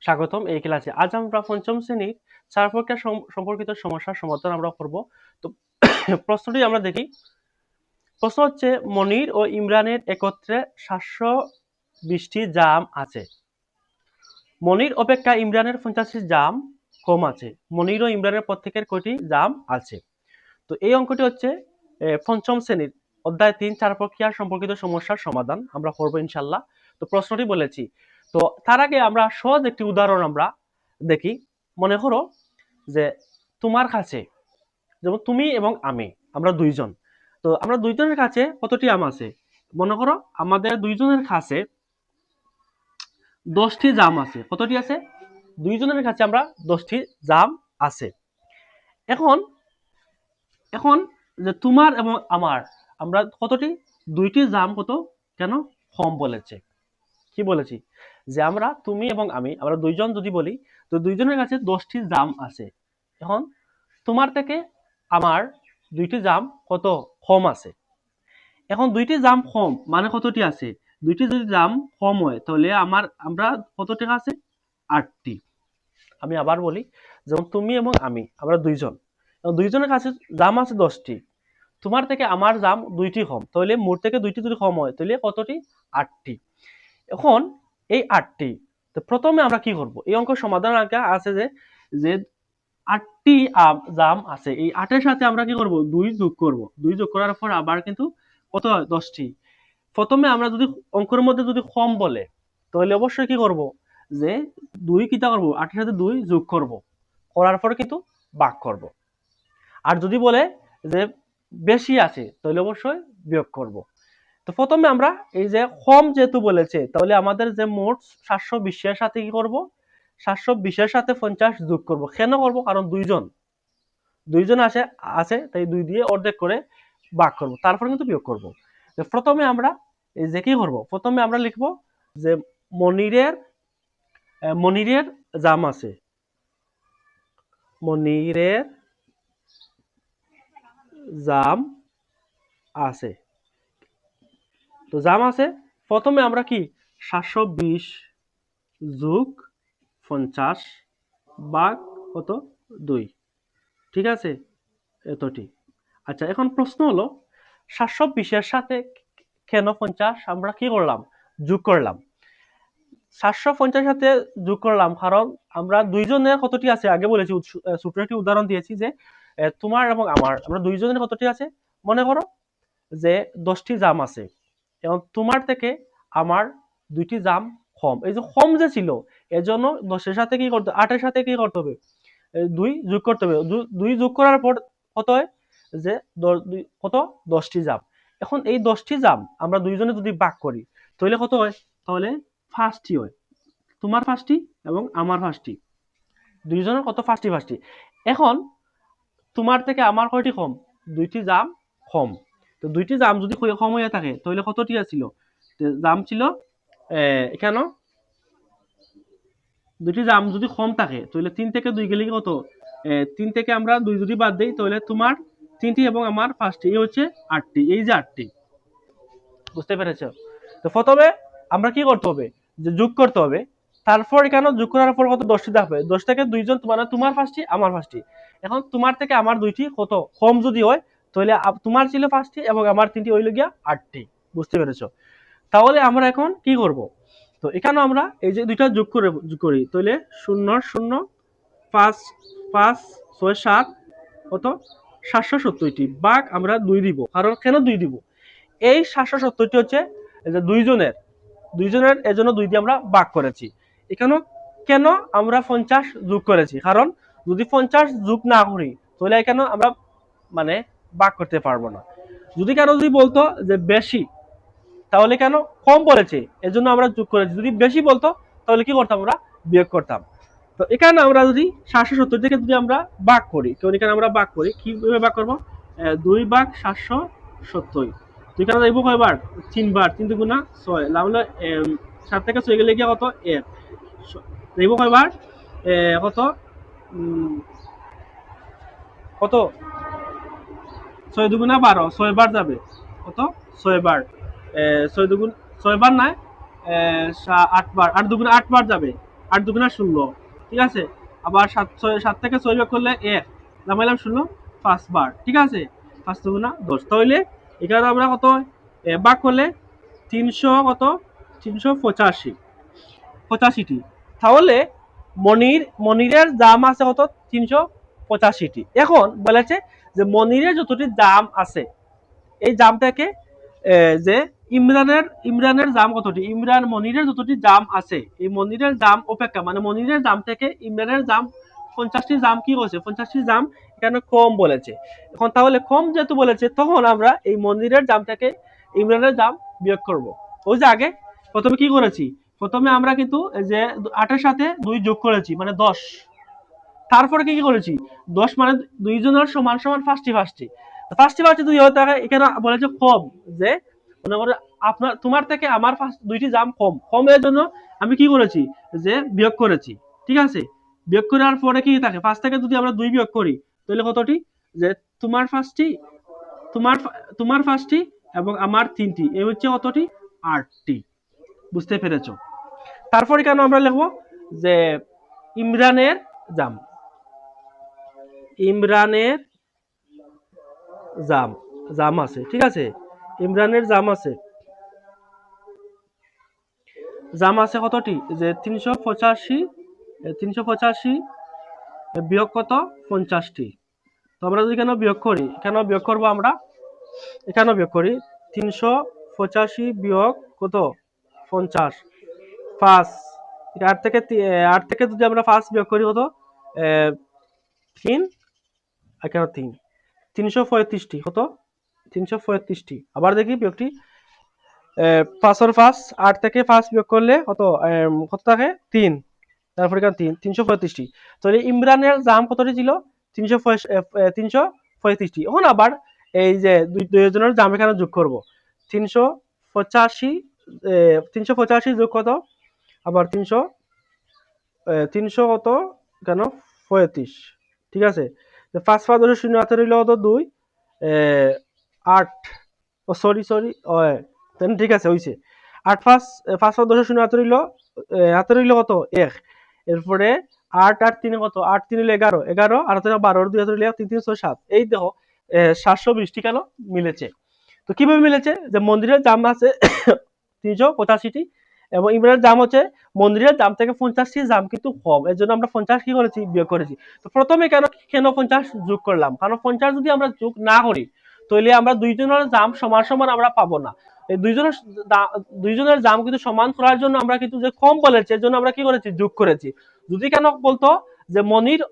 স্বাগতম এই ক্লাসে। আজ আমরা পঞ্চম শ্রেণির চার প্রকার সম- সম্পর্কিত সমস্যার সমাধান আমরা করব। তো প্রশ্নটি আমরা দেখি। প্রশ্ন হচ্ছে, মনির ও ইমরানের একত্রে সাতশো বিশটি জাম আছে। মনির অপেক্ষা ইমরানের পঞ্চাশটি জাম কম আছে। মনির ও ইমরানের প্রত্যেকের কয়টি জাম আছে? তো এই অঙ্কটি হচ্ছে পঞ্চম শ্রেণির অধ্যায় তিন চার প্রক্রিয়া সম্পর্কিত সমস্যার সমাধান আমরা করব ইনশাল্লাহ তো প্রশ্নটি বলেছি তো তার আগে আমরা সহজ একটি উদাহরণ আমরা দেখি। মনে করো যে তোমার কাছে, যেমন তুমি এবং আমি, আমরা দুইজন। তো আমরা দুইজনের কাছে কতটি আম আছে? মনে করো আমাদের দুইজনের কাছে দশটি জাম আছে। কতটি আছে? দুইজনের কাছে আমরা দশটি জাম আছে। এখন এখন যে তোমার এবং আমার, আমরা কতটি? দুইটি জাম কত? কেন? কম বলেছে। কি বলেছি? যে আমরা, তুমি এবং আমি, আমরা দুইজন যদি বলি, তো দুইজনের কাছে দশটি জাম আছে। এখন তোমার থেকে আমার দুইটি জাম কত কম আছে? এখন দুইটি জাম কম মানে কতটি আছে? দুইটি যদি জাম কম হয়, তাহলে আমার, আমরা কত টাকা আছে? আটটি। আমি আবার বলি, যেমন তুমি এবং আমি, আমরা দুইজন। দুইজনের কাছে জাম আছে দশটি। তোমার থেকে আমার জাম দুইটি কম, তাহলে মোট থেকে দুইটি যদি কম হয়, তাহলে কতটি? আটটি। এখন এই আটটি, তো প্রথমে আমরা কি করব? এই অঙ্ক সমাধান আগে আছে যে যে আটটি জাম আছে, এই আটের সাথে আমরা কি করব? দুই যোগ করব। দুই যোগ করার পর আবার কিন্তু কত দশটি। প্রথমে আমরা যদি অঙ্কের মধ্যে যদি কম বলে, তাহলে অবশ্যই কি করব? যে দুই কিতা করব? আটের সাথে দুই যোগ করব। করার পর কিন্তু ভাগ করব। আর যদি বলে যে বেশি আছে, তাহলে অবশ্যই বিয়োগ করব। তো প্রথমে আমরা এই যে কম যেহেতু বলেছে, তাহলে আমাদের যে মোট সাতশো বিশের সাথে কি করব? সাতশো বিশের সাথে পঞ্চাশ যোগ করব। কেন করব? কারণ দুইজন। দুইজন আছে আছে, তাই দুই দিয়ে অর্ধেক করে ভাগ করব। তারপর কিন্তু বিয়োগ করব। প্রথমে আমরা এই যে কি করব? প্রথমে আমরা লিখব যে মনিরের মনিরের জাম আছে। মনিরের জাম আছে। তো জাম আছে। প্রথমে আমরা কি? সাতশো বিশ যোগ পঞ্চাশ বাঘ কত? দুই। ঠিক আছে? এতটি। আচ্ছা এখন প্রশ্ন হলো, সাতশো বিশের সাথে কেন পঞ্চাশ? আমরা কি করলাম? যোগ করলাম। সাতশো পঞ্চাশ সাথে যোগ করলাম কারণ আমরা দুইজনের কতটি আছে? আগে বলেছি ছোট একটি উদাহরণ দিয়েছি যে তোমার এবং আমার, আমরা দুইজনের কতটি আছে? মনে করো যে দশটি জাম আছে। এবং তোমার থেকে আমার দুইটি জাম কম। এই যে কম যে ছিল, এজন্য দশের সাথে কি করতে আটের সাথে কি করতে হবে? দুই যোগ করতে হবে। দুই যোগ করার পর কত হয়? যে কত? দশটি জাম। এখন এই দশটি জাম আমরা দুইজনে যদি ভাগ করি, তাহলে কত হয়? তাহলে ফার্স্টটি হয়। তোমার ফার্স্টটি এবং আমার ফার্স্টটি দুইজনের কত? ফার্স্টটি ফার্স্টটি এখন তোমার থেকে আমার কয়টি কম? দুইটি জাম কম। তো দুইটি জাম যদি কম হয়ে থাকে, তাহলে কতটি ছিল জাম ছিল এখানে। দুটি জাম যদি কম থাকে, তাহলে তিন থেকে দুই গেলে কত? তিন থেকে আমরা দুই যদি বাদ দিই, তাহলে তোমার তিনটি এবং আমার পাঁচটি, এই হচ্ছে আটটি, এই যে আটটি। বুঝতে পেরেছ? তো প্রথমে আমরা কি করতে হবে? যে যোগ করতে হবে। তারপর কেন যোগ করার পর কত? দশটি থাকবে দশ থেকে দুইজন তোমার তোমার ফার্স্টটি আমার ফার্স্টটি এখন তোমার থেকে আমার দুইটি কত? কম যদি হয় তাহলে তোমার ছিল পাঁচটি এবং আমার তিনটি হইল গিয়া আটটি। বুঝতে পেরেছ? তাহলে আমরা এখন কি করব? তো এখানে আমরা এই যে দুইটা যোগ করে যোগ করি। তাহলে শূন্য শূন্য, পাঁচ পাঁচ, ছয়, সাত, কত? সাতশো সত্তরটি। বাঘ আমরা দুই দিব। কারণ কেন দুই দিব? এই সাতশো সত্তরটি হচ্ছে দুইজনের। দুইজনের এজন্য দুই দিয়ে আমরা বাঘ করেছি। এখানেও কেন আমরা পঞ্চাশ যোগ করেছি? কারণ যদি পঞ্চাশ যোগ না করি, তাহলে এখানে আমরা মানে বাঘ করতে পারব না। যদি কেন যদি বলতো যে বেশি তাহলে কেন? কম বলেছে এজন্য আমরা যোগ করেছি। যদি বেশি বলতো তাহলে কি করতাম আমরা? বিয়োগ করতাম। তো এখানে আমরা যদি সাতশো সত্তর থেকে যদি আমরা ভাগ করি তো এখানে আমরা ভাগ করি কীভাবে ভাগ করব? দুই ভাগ সাতশো সত্তর। তো এখানে যাইব কয়বার তিনবার তিন দুগুণা ছয় এম, সাত থেকে ছয় গেলে গিয়ে কত? এক। যাইব কয়বার কত? কত? ছয় দুগুণা বারো ছয় বার যাবে। কত? ছয় বার ছয় দুগুণ ছয় বার নাই এ, আট বার দুগুণে আট বার যাবে। আট দুগুণা ষোলো। ঠিক আছে? আবার সাত ছয় সাত থেকে ছয় বিয়োগ করলে এক। নামাইলাম ষোলো পাঁচবার। ঠিক আছে? পাঁচ দুগুণা দশ। তাহলে এখানে আমরা কত? ভাগ করলে তিনশো কত? তিনশো পঁচাশি। পঁচাশিটি। তাহলে মনির মনিরের দাম আছে কত? তিনশো পঁচাশিটি। এখন বলেছে যে মনিরের যতটি দাম আছে এই দামটাকে এ, যে ইমরানের ইমরানের দাম কতটি? ইমরান মনিরের যতটি দাম আছে এই মনিরের দাম অপেক্ষা মানে মনিরের দাম থেকে ইমরানের দাম পঞ্চাশটি দাম কি বলছে? পঞ্চাশটি দাম এখানে কম বলেছে। এখন তাহলে কম যেহেতু বলেছে তখন আমরা এই মন্দিরের দাম থেকে ইমরানের দাম বিয়োগ করব। ওই যে আগে প্রথমে কি করেছি? প্রথমে আমরা কিন্তু যে আটের সাথে দুই যোগ করেছি মানে দশ। তারপরে কি কি করেছি? দশ মানে দুইজনের সমান সমান ফার্স্টি ফার্স্টি ফার্স্টি ফার্স্টি দুই হতে থাকে এখানে বলেছে কম, যে মনে করো আপনার, তোমার থেকে আমার ফার্স্ট দুইটি জাম কম। কম এর জন্য আমি কি করেছি? যে বিয়োগ করেছি। ঠিক আছে? বিয়োগ করার পরে কি থাকে? ফার্স্ট থেকে যদি আমরা দুই বিয়োগ করি, তাহলে কতটি? যে তোমার ফার্স্টটি তোমার তোমার ফার্স্টটি এবং আমার তিনটি। এই হচ্ছে কতটি? আটটি। বুঝতে পেরেছ? তারপরে কেন আমরা লিখব? যে ইমরানের জাম। ইমরানের জাম জাম আছে, ঠিক আছে? ইমরানের জাম আছে। জাম আছে কতটি? যে তিনশো পঁচাশি তিনশো পঁচাশি বিয়োগ কত? পঞ্চাশটি। তো আমরা যদি কেন বিয়োগ করি কেন বিয়োগ করব আমরা? এখানেও বিয়োগ করি। তিনশো পঁচাশি বিয়োগ কত? পঞ্চাশ। পাঁচ। আট থেকে আট থেকে যদি আমরা পাঁচ বিয়োগ করি কত? তিন আর তিন তিনশো পঁয়ত্রিশটি, কত? তিনশো পঁয়ত্রিশটি। আবার দেখি বিয়োগটি। পাঁচের পাঁচ, আট থেকে পাঁচ বিয়োগ করলে কত? কত থাকে? তিন। তারপরে তিন, তিনশো পঁয়ত্রিশটি। তাহলে ইমরানের দাম কতটি ছিল? তিনশো তিনশো পঁয়ত্রিশটি। এখন আবার এই যে দুই, দুইজনের দাম এখানে যোগ করব। তিনশো পঁচাশি তিনশো পঁচাশি যোগ কত? আবার তিনশো তিনশো কত? কেন পঁয়ত্রিশ। ঠিক আছে? তো পাঁচ পাঁচ দশ শূন্য হাতে রইল কত দুই আট ও সরি সরি ও ঠিক আছে, হইছে। আট পাঁচ পাঁচ পাঁচ দশ শূন্য হাতে রইল হাতে রইল কত? এক। এরপরে আট আট তিনে কত? আট তিন হইল এগারো। এগারো আর হাতে বারো দুই হাতে রইল তিন তিন, ছয়, সাত। এই দেখো সাতশো বিশটি কেন মিলেছে। তো কীভাবে মিলেছে? যে মন্দিরের দাম আছে, তিনশো পঁচাশিটি এবং ইমরানের দাম হচ্ছে, মন্দিরের দাম থেকে পঞ্চাশটি দাম কিন্তু কম। এর জন্য আমরা পঞ্চাশ কি করেছি, বিয়োগ করেছি। তো প্রথমে কেন কেন পঞ্চাশ যোগ করলাম? কারণ পঞ্চাশ যদি আমরা যোগ না করি তাহলে আমরা দুইজনের দাম সমান সমান আমরা পাবো না। এই দুইজনের দুইজনের দাম কিন্তু সমান করার জন্য আমরা কিন্তু যে কম বলেছে, এর জন্য আমরা কি করেছি? যোগ করেছি। যদি কেন বলতো যে মনির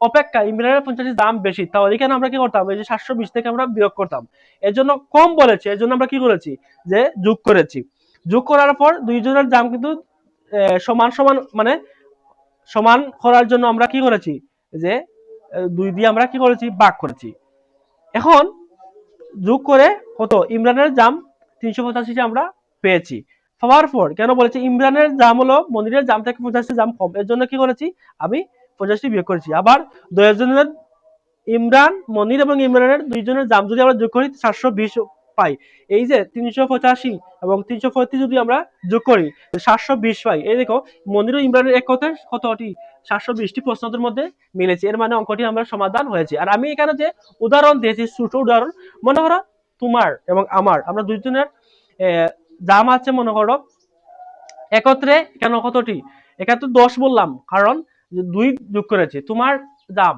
অপেক্ষা ইমরানের পঞ্চাশটি দাম বেশি, তাহলে কেন আমরা কি করতাম? এই যে সাতশো বিশ থেকে আমরা বিয়োগ করতাম। এর জন্য কম বলেছে, এর জন্য আমরা কি করেছি? যে যোগ করেছি। যোগ করার পর দুইজনের দাম কিন্তু সমান সমান মানে সমান করার জন্য আমরা কি করেছি? যে দুই দিয়ে আমরা কি করেছি? ভাগ করেছি। এখন যোগ করে কত? ইমরানের দাম তিনশো পঁচাশিটি আমরা পেয়েছি। পাওয়ার পর কেন বলেছি? ইমরানের দাম হলো মন্দিরের দাম থেকে পঞ্চাশটি দাম কম। এর জন্য কি করেছি? আমি পঞ্চাশটি বিয়োগ করেছি। আবার দুজনের ইমরান, মনির এবং ইমরানের দুইজনের দাম যদি আমরা যোগ করি সাতশো বিশ পাই। এই যে তিনশো পঁচাশি এবং তিনশো পঁয়ত্রিশ যদি আমরা যোগ করি সাতশো বিশ পাই। এই দেখো মনির ও ইমরানের এক কথায় কতটি? সাতশো বিশটি প্রশ্নদের মধ্যে মিলেছে। এর মানে অঙ্কটি আমরা সমাধান হয়েছে। আর আমি এখানে যে উদাহরণ দিয়েছি ছোট উদাহরণ মনে করো তোমার এবং আমার। আমরা দুইজনের আহ, দাম আছে মনে করো একত্রে কেন কতটি? এখানে তো দশ বললাম কারণ দুই যোগ করেছে। তোমার দাম।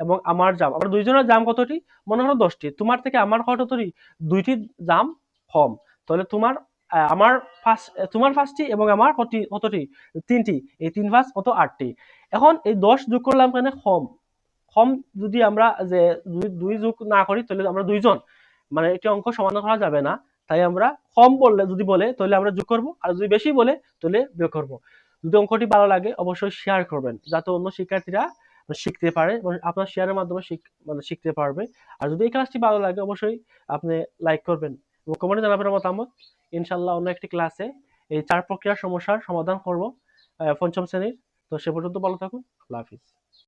এবং আমার দাম আমরা দুইজনের দাম কতটি? মনে করো দশটি। তোমার থেকে আমার কতটি? দুইটি দাম কম। তাহলে তোমার আমার ফার্স্ট তোমার ফার্স্টটি এবং আমার কতটি কতটি? তিনটি। এই তিন ফার্স্ট কত? আটটি। এখন এই দশ যোগ করলাম কেন? কম। কম যদি আমরা যে দুই যোগ না করি, তাহলে আমরা দুইজন। মানে এটি অঙ্ক সমাধান করা যাবে না। তাই আমরা কম বললে, যদি বলে, তাহলে আমরা যোগ করব। আর যদি বেশি বলে, তাহলে বিয়োগ করব। যদি অঙ্কটি ভালো লাগে, অবশ্যই শেয়ার করবেন। যাতে অন্য শিক্ষার্থীরা শিখতে পারে আপনার শেয়ারের মাধ্যমে মানে শিখতে পারবে। আর যদি এই ক্লাসটি ভালো লাগে, অবশ্যই আপনি লাইক করবেন এবং কমেন্টে জানাবেন মতামত। ইনশাল্লাহ অন্য একটি ক্লাসে এই চার প্রক্রিয়ার সমস্যার সমাধান করব পঞ্চম শ্রেণির। তো সে পর্যন্ত ভালো থাকুন। আল্লাহ হাফিজ।